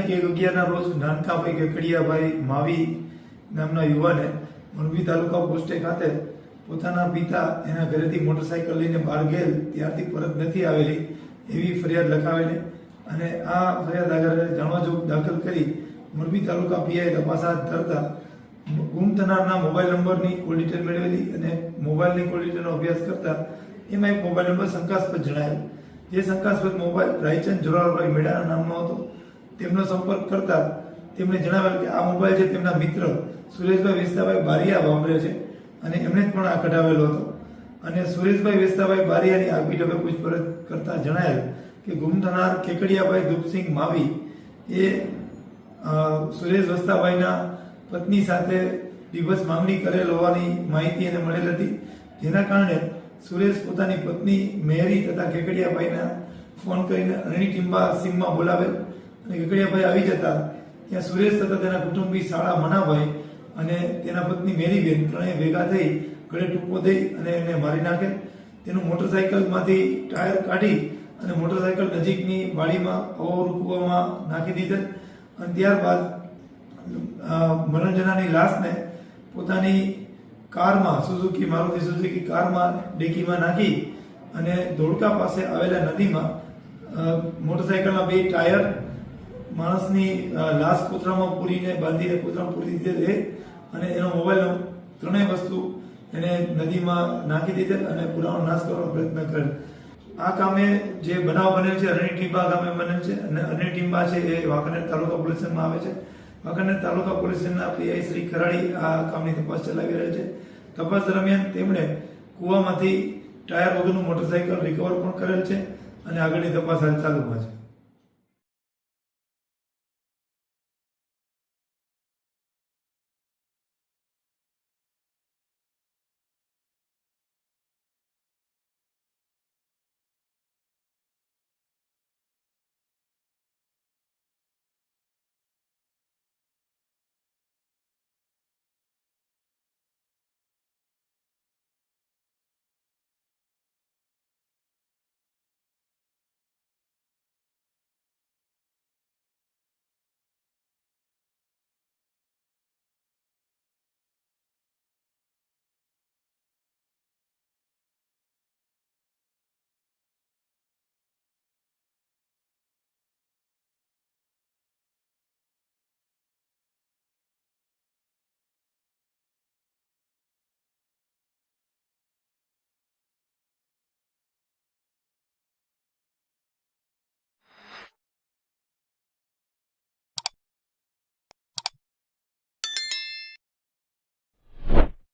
તારીખ એક અગિયારના રોજ નાનકાભાઈ કેકડિયાભાઈ માવી નામના યુવાને મોરબી તાલુકા પોસ્ટે ખાતે પોતાના પિતા એના ઘરેથી મોટરસાયકલ લઈને બહાર ગયેલ. ત્યારથી પરત નથી આવેલી એવી ફરિયાદ લખાવેલી અને આ ફરિયાદ આધારે જાણવા જોગ દાખલ કરી મોરબી તાલુકા પીઆઈ તપાસ હાથ ધરતા ગુમ થનારના મોબાઈલ નંબરની કોલ ડિટેલ મેળવેલી અને મોબાઈલની કોલ ડિટેલનો અભ્યાસ કરતા એમાં એક મોબાઈલ નંબર શંકાસ્પદ જણાયો. જે શંકાસ્પદ મોબાઈલ રાયચંદ જોરાવરભાઈ મેળાના નામનો હતો. તેમનો સંપર્ક કરતા તેમણે જણાવેલ કે આ મોબાઈલ છે તેમના મિત્ર સુરેશભાઈ વેસ્તાભાઈ બારિયા વાપરે છે અને એમણે જ પણ આ કઢાવેલો હતો. અને સુરેશભાઈ વેસ્તાભાઈ બારિયાની આગવી ઢબે પૂછપરછ કરતા જણાયેલ કે ગુમ થનાર કેકડિયાભાઈ ધૂપસિંહ માવી એ સુરેશ વસ્તાભાઈના પત્ની સાથે દિવસ માંગણી કરેલ હોવાની માહિતી એને મળેલ હતી. જેના કારણે સુરેશ પોતાની પત્ની મેરી તથા કેકડિયાભાઈના ફોન કરીને અરણી ટીમ્બા સીમમાં બોલાવેલ. અને કેકડિયાભાઈ આવી જતા, ત્યાં સુરેશ તથા તેના કુટુંબી શાળા મનાભાઈ અને તેના પત્ની મેરીબેન ત્રણેય ભેગા થઈ ગળે ટૂંકો દઈ અને એને મારી નાખે. તેનું મોટરસાયકલમાંથી ટાયર કાઢી અને મોટરસાયકલ નજીકની વાડીમાં અવરું કૂવામાં નાખી દીધેલ અને ત્યારબાદ મનોજનાની લાશને પોતાની કારમાં, સુઝુકી, મારુતિ સુઝુકી કારમાં ડેકીમાં નાખી અને ધોળકા પાસે આવેલા નદીમાં મોટરસાયકલના બે ટાયર માણસની લાશ કૂતરામાં પૂરીને, બાંધીને કૂતરામાં પૂરી દીધેલ એ અને એનો મોબાઈલ ત્રણેય વસ્તુ એને નદીમાં નાખી દીધેલ અને પુરાવાનો નાશ કરવાનો પ્રયત્ન કરેલ. આ કામે જે બનાવ બનેલ છે, અરણી ટીંબા ગામે બનેલ છે અને અરણી ટીંબા છે એ વાંકાનેર તાલુકા પોલીસ આવે છે. વાંકાનેર તાલુકા પોલીસ સ્ટેશનના પીઆઈ શ્રી ખરાડી આ કામની તપાસ ચલાવી રહ્યા છે. તપાસ દરમિયાન તેમણે કૂવામાંથી ટાયર વગરનું મોટરસાયકલ રિકવર પણ કરેલ છે અને આગળની તપાસ હાલ ચાલુમાં છે.